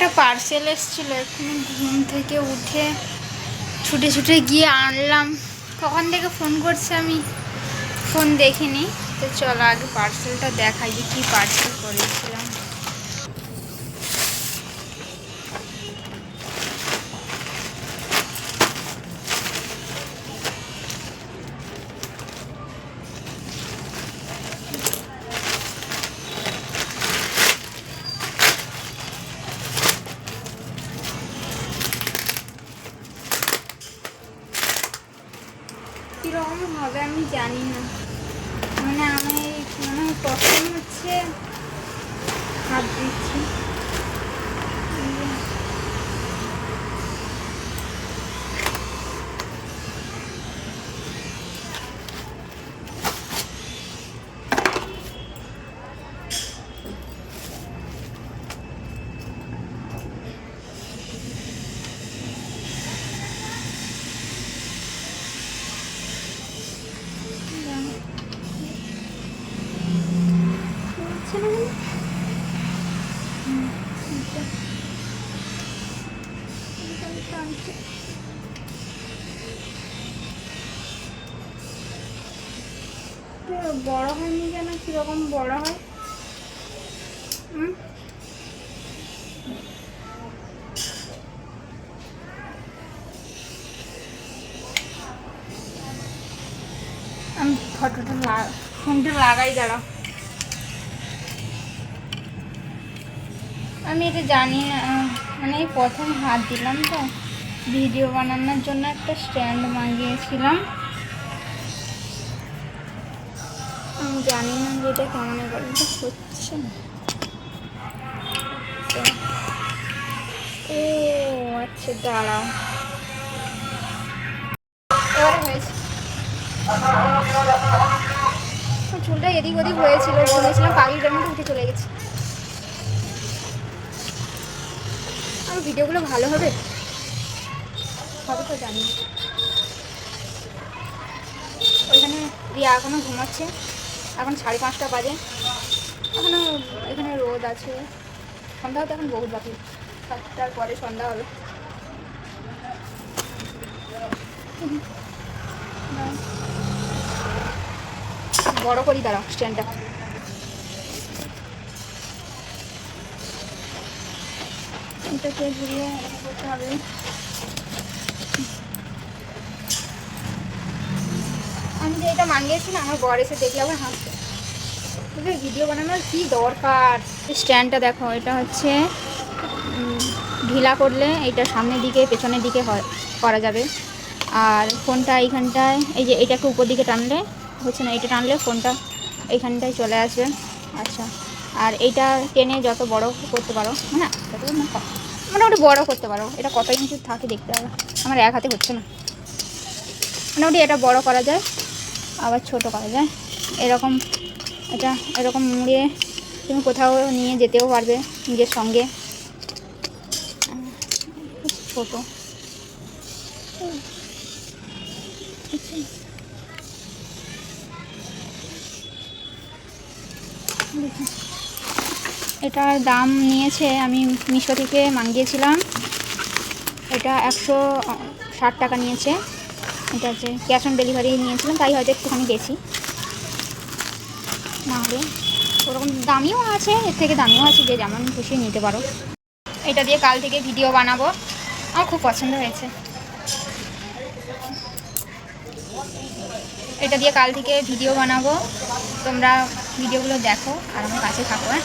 একটা পার্সেল এসেছিল এক্ষুনি ঘুম থেকে উঠে ছুটে ছুটে গিয়ে আনলাম। কখন থেকে ফোন করছে আমি ফোন দেখিনি। তো চলো আগে পার্সেলটা দেখাই যে কী পার্সেল করেছিলাম হবে আমি জানি না। মানে আমি মানে প্রথম হচ্ছে বড় হয়নি কেন? কীরকম বড় হয়? আমি ফটোটা লা- ফোনটা লাগাই, দাঁড়াও। আমি এটা জানি না মানে প্রথম হাত দিলাম তো। ভিডিও বানানোর জন্য একটা স্ট্যান্ড মাগিয়েছিলাম। আমি জানি না যে এটা কেমন এটা হচ্ছে ও আচ্ছা দাঁড়াও। এবারে হয়েছে। চুলটা এদিক ওদিক হয়েছিল, বলেছিলাম পাগলিটার মধ্যে উঠে চলে গেছে। ভিডিওগুলো ভালো হবে? হবে তো জানি। ওইখানে রিয়া এখনও ঘুমাচ্ছে। এখন সাড়ে পাঁচটা বাজে। এখনও এখানে রোদ আছে। সন্ধ্যা হতে এখন বহুত বাকি। সাতটার পরে সন্ধ্যা হবে। বড় করি দাঁড়াও স্ট্যান্ডটা ঘুরিয়ে করতে হবে। আমি যে এটা মানিয়েছি না আমার বর এসে দেখলে আবার হাসছে বুঝলে ভিডিও বানানোর কি দরকার? স্ট্যান্ডটা দেখো, এটা হচ্ছে ঢিলা করলে এটা সামনের দিকে, পেছনের দিকে হয়, করা যাবে। আর ফোনটা এইখানটায়, এই যে এটাকে উপর দিকে টানলে, হচ্ছে না, এটা টানলে ফোনটা এইখানটায় চলে আসবে। আচ্ছা আর এইটা টেনে যত বড় করতে পারো হ্যাঁ ক- মোটামুটি বড় করতে পারো। এটা কত ইঞ্চি থাকে দেখতে হবে। আমার এক হাতে হচ্ছে না। মোটামুটি এটা বড় করা যায়, আবার ছোট করা যায়। এরকম এটা, এরকম মুড়িয়ে তুমি কোথাও নিয়ে যেতেও পারবে নিজের সঙ্গে। ছোট। দেখি। এটার দাম নিয়েছে, আমি মিশো থেকে মাঙ্গিয়েছিলাম। এটা একশো ষাট টাকা নিয়েছে। এটা হচ্ছে ক্যাশ অন ডেলিভারি নিয়েছিলাম, তাই হয়তো একটুখানি বেশি। নাহলে ওরকম দামিও আছে, এর থেকে দামিও আছে, যে যেমন খুশি নিতে পারো। এটা দিয়ে কাল থেকে ভিডিও বানাবো। আমার খুব পছন্দ হয়েছে। এটা দিয়ে কাল থেকে ভিডিও বানাবো। তোমরা ভিডিওগুলো দেখো, আর আমার কাছে থাকো হ্যাঁ?